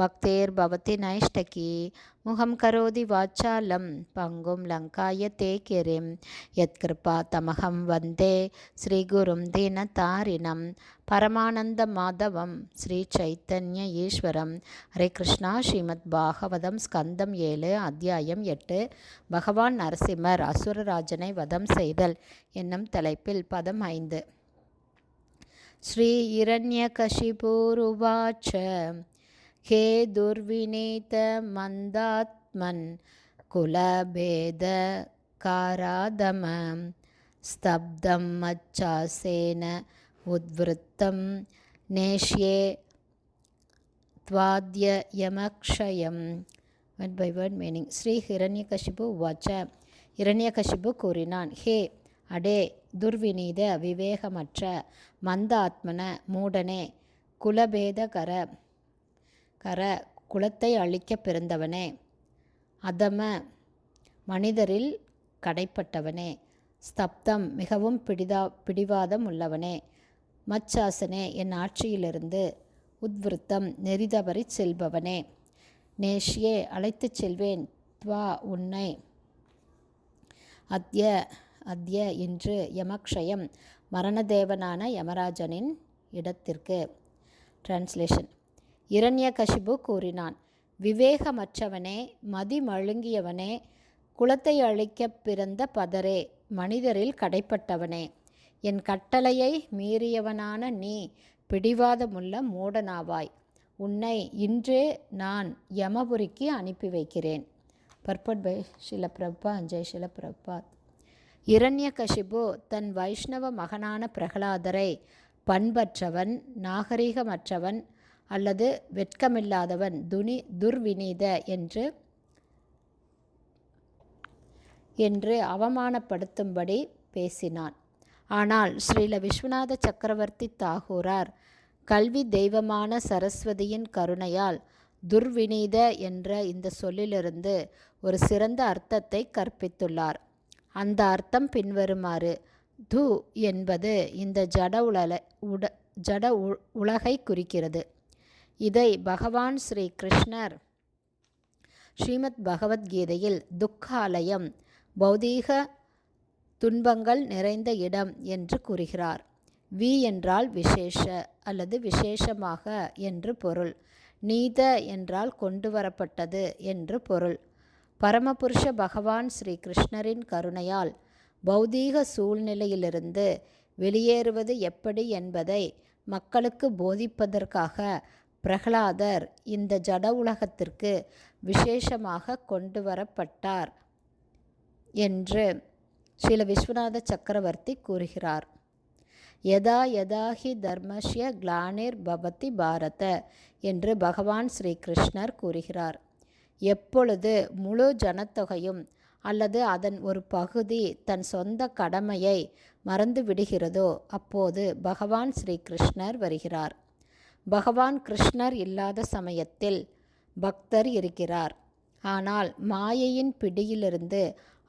பக்தேர்பவதி நைஷ்டகி முகம் கரோதி வாச்சாலம் பங்கும் லங்காய தே கிரிம் யத்கிருபா தமகம் வந்தே ஸ்ரீகுரும் தீனதாரிணம் பரமானந்த மாதவம் ஸ்ரீ சைத்தன்ய ஈஸ்வரம் ஹரே கிருஷ்ணா ஸ்ரீமத் பாகவதம் ஸ்கந்தம் ஏழு அத்தியாயம் எட்டு। பகவான் நரசிம்மர் அசுரராஜனை வதம் செய்தல் என்னும் தலைப்பில் பதம் ஐந்து. ஸ்ரீ இரண்யகசிபூருவாச்ச ஹே துர்வினீத மந்தாத்மன் குலபேத காராதம ஸ்தப்தம் மச்சாசேன உத்விருத்தம் நேஷ்யே துவாத்ய யமக்ஷயம். Word by word meaning Shri Hiranyakashipu வச்ச இரண்யகசிபு கூறினான் ஹே அடே துர்வினீத விவேகமற்ற மந்த ஆத்மன மூடனே குலபேத கர குலத்தை அழிக்க பிறந்தவனே. அதம மனிதரில் கடைப்பட்டவனே. ஸ்தப்தம் மிகவும் பிடிதா பிடிவாதம் உள்ளவனே. மச்சாசனே என் ஆட்சியிலிருந்து உத்விருத்தம் நெறிதவறி செல்பவனே. நேஷியே அழைத்துச் செல்வேன் துவா உன்னை. அத்ய அத்ய என்று யமக்ஷயம் மரணதேவனான யமராஜனின் இடத்திற்கு. டிரான்ஸ்லேஷன் இரண்யகசிபு கூறினான் விவேகமற்றவனே மதிமழுங்கியவனே குலத்தை அழிக்க பிறந்த பதரே மனிதரில் கடைப்பட்டவனே. என் கட்டளையை மீறியவனான நீ பிடிவாதமுள்ள மூடனாவாய். உன்னை இன்றே நான் யமபுரிக்கு அனுப்பி வைக்கிறேன். பர்பட் பை ஷிலப்பிரபா ஜெய் ஷிலப்பிரபாத் இரண்யகசிபு தன் வைஷ்ணவ மகனான பிரகலாதரை பண்பற்றவன் நாகரிகமற்றவன் அல்லது வெட்கமில்லாதவன் துனி துர்வினீத என்று என்று அவமானப்படுத்தும்படி பேசினான். ஆனால் ஸ்ரீல விஸ்வநாத சக்கரவர்த்தி தாகூரார் கல்வி தெய்வமான சரஸ்வதியின் கருணையால் துர்வினீத என்ற இந்த சொல்லிலிருந்து ஒரு சிறந்த அர்த்தத்தை கற்பித்துள்ளார். அந்த அர்த்தம் பின்வருமாறு து என்பது இந்த ஜட உலல உட ஜட உலகை குறிக்கிறது. இதை பகவான் ஸ்ரீ கிருஷ்ணர் ஸ்ரீமத் பகவத்கீதையில் துக்காலயம் பௌதீக துன்பங்கள் நிறைந்த இடம் என்று கூறுகிறார். வி என்றால் விசேஷ அல்லது விசேஷமாக என்று பொருள். நீத என்றால் கொண்டு வரப்பட்டது என்று பொருள். பரமபுருஷ பகவான் ஸ்ரீ கிருஷ்ணரின் கருணையால் பௌதீக சூழ்நிலையிலிருந்து வெளியேறுவது எப்படி என்பதை மக்களுக்கு போதிப்பதற்காக பிரகலாதர் இந்த ஜட உலகத்திற்கு விசேஷமாக கொண்டு வரப்பட்டார் என்று ஸ்ரீல விஸ்வநாத சக்கரவர்த்தி கூறுகிறார். யதா யதா ஹி தர்மஷ்ய கிளானிர் பவதி பாரத என்று பகவான் ஸ்ரீ கிருஷ்ணர் கூறுகிறார். எப்பொழுது முழு ஜனத்தொகையும் அல்லது அதன் ஒரு பகுதி தன் சொந்த கடமையை மறந்து விடுகிறதோ அப்போது பகவான் ஸ்ரீ கிருஷ்ணர் வருகிறார். பகவான் கிருஷ்ணர் இல்லாத சமயத்தில் பக்தர் இருக்கிறார். ஆனால் மாயையின் பிடியிலிருந்து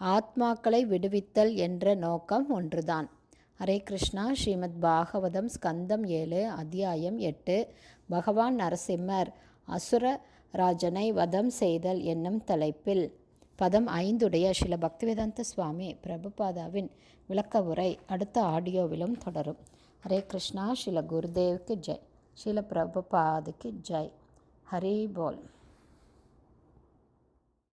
ஆத்மாக்களை விடுவித்தல் என்ற நோக்கம் ஒன்றுதான். ஹரே கிருஷ்ணா ஸ்ரீமத் பாகவதம் ஸ்கந்தம் ஏழு அத்தியாயம் எட்டு பகவான் நரசிம்மர் அசுர ராஜனை வதம் செய்தல் என்னும் தலைப்பில் பதம் ஐந்துடைய சில பக்திவேதாந்த சுவாமி பிரபுபாதாவின் விளக்க உரை அடுத்த ஆடியோவிலும் தொடரும். ஹரே கிருஷ்ணா ஸ்ரீல குருதேவுக்கு ஜெய். ஸ்ரீல பிரபுபாதுக்கு ஜெய் ஹரி போல்